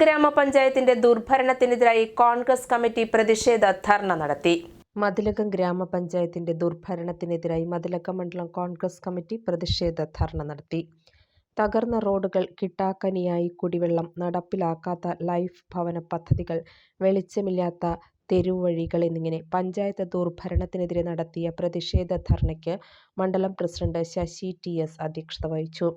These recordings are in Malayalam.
ഗ്രാമപഞ്ചായത്തിന്റെ ദുർഭരണത്തിനെതിരായി കോൺഗ്രസ് കമ്മിറ്റി പ്രതിഷേധ ധർണ നടത്തി. മതിലകം ഗ്രാമപഞ്ചായത്തിന്റെ ദുർഭരണത്തിനെതിരായി മതിലകം മണ്ഡലം കോൺഗ്രസ് കമ്മിറ്റി പ്രതിഷേധ ധർണ നടത്തി. തകർന്ന റോഡുകൾ കിട്ടാക്കനിയായി കുടിവെള്ളം നടപ്പിലാക്കാത്ത ലൈഫ് ഭവന പദ്ധതികൾ വെളിച്ചമില്ലാത്ത തെരുവഴികൾ എന്നിങ്ങനെ പഞ്ചായത്ത് ദുർഭരണത്തിനെതിരെ നടത്തിയ പ്രതിഷേധ ധർണയ്ക്ക് മണ്ഡലം പ്രസിഡന്റ് ശശി ടി എസ് അധ്യക്ഷത വഹിച്ചു.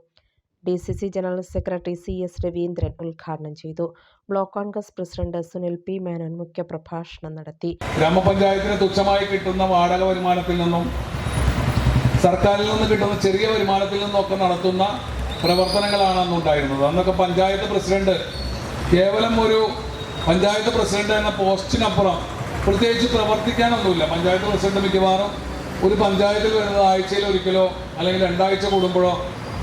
D C C general secretary C S Raveendran ഉദ്ഘാടനം ചെയ്തു. Block Congress president Sunil P Menon മുഖ്യപ്രഭാഷണം നടത്തി. ഗ്രാമപഞ്ചായത്തിന് തുച്ഛമായി കിട്ടുന്ന വാടക വരുമാനത്തിൽ നിന്നും സർക്കാരിൽ നിന്ന് കിട്ടുന്ന ചെറിയ വരുമാനത്തിൽ നിന്നും ഒക്കെ നടത്തുന്ന പ്രവർത്തനങ്ങളാണ് അന്ന് ഉണ്ടായിരുന്നത് അന്നൊക്കെ പഞ്ചായത്ത് പ്രസിഡന്റ് കേവലം ഒരു പഞ്ചായത്ത് പ്രസിഡന്റ് എന്ന പോസ്റ്റിനപ്പുറം പ്രത്യേകിച്ച് പ്രവർത്തിക്കാനൊന്നുമില്ല. പഞ്ചായത്ത് പ്രസിഡന്റ് മിക്കവാറും ഒരു പഞ്ചായത്തിൽ വരുന്നത് ആഴ്ചയിൽ ഒരിക്കലോ അല്ലെങ്കിൽ രണ്ടാഴ്ച കൂടുമ്പോഴോ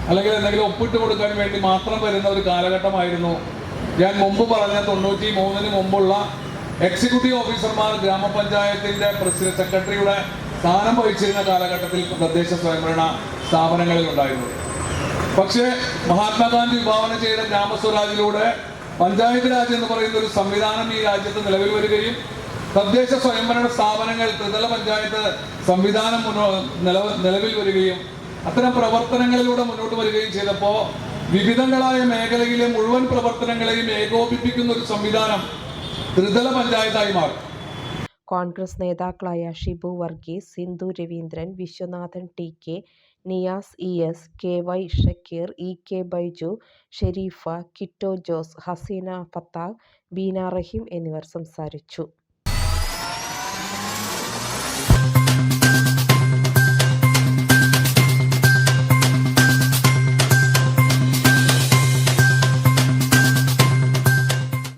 അല്ലെങ്കിൽ എന്തെങ്കിലും ഒപ്പിട്ട് കൊടുക്കാൻ വേണ്ടി മാത്രം വരുന്ന ഒരു കാലഘട്ടമായിരുന്നു. ഞാൻ മുമ്പ് പറഞ്ഞ തൊണ്ണൂറ്റി മൂന്നിന് മുമ്പുള്ള എക്സിക്യൂട്ടീവ് ഓഫീസർമാർ ഗ്രാമപഞ്ചായത്തിന്റെ പ്രസിഡന്റ് സെക്രട്ടറിയുടെ സ്ഥാനം വഹിച്ചിരുന്ന കാലഘട്ടത്തിൽ തദ്ദേശ സ്വയംഭരണ സ്ഥാപനങ്ങളിൽ ഉണ്ടായിരുന്നു. പക്ഷേ മഹാത്മാഗാന്ധി വിഭാവനം ചെയ്ത ഗ്രാമസ്വരാജിലൂടെ പഞ്ചായത്ത് രാജ് എന്ന് പറയുന്ന ഒരു സംവിധാനം ഈ രാജ്യത്ത് നിലവിൽ വരികയും തദ്ദേശ സ്വയംഭരണ സ്ഥാപനങ്ങൾ ത്രിതല പഞ്ചായത്ത് സംവിധാനം നിലവിൽ വരികയും അത്തരം പ്രവർത്തനങ്ങളിലൂടെ മുന്നോട്ട് വരികയും ചെയ്തപ്പോൾ വിവിധങ്ങളായ മേഖലയിലെ മുഴുവൻ പ്രവർത്തനങ്ങളെയും ഏകോപിപ്പിക്കുന്ന ഒരു സംവിധാനം ത്രിതല പഞ്ചായത്തായി മാറി. കോൺഗ്രസ് നേതാക്കളായ Shibu Varghese Sindhu Raveendran Viswanathan T K Niyas E S K Y Shakeer E K Baiju Shereefa Kitto Jose Haseena Fathakh Beena Rahim എന്നിവർ സംസാരിച്ചു.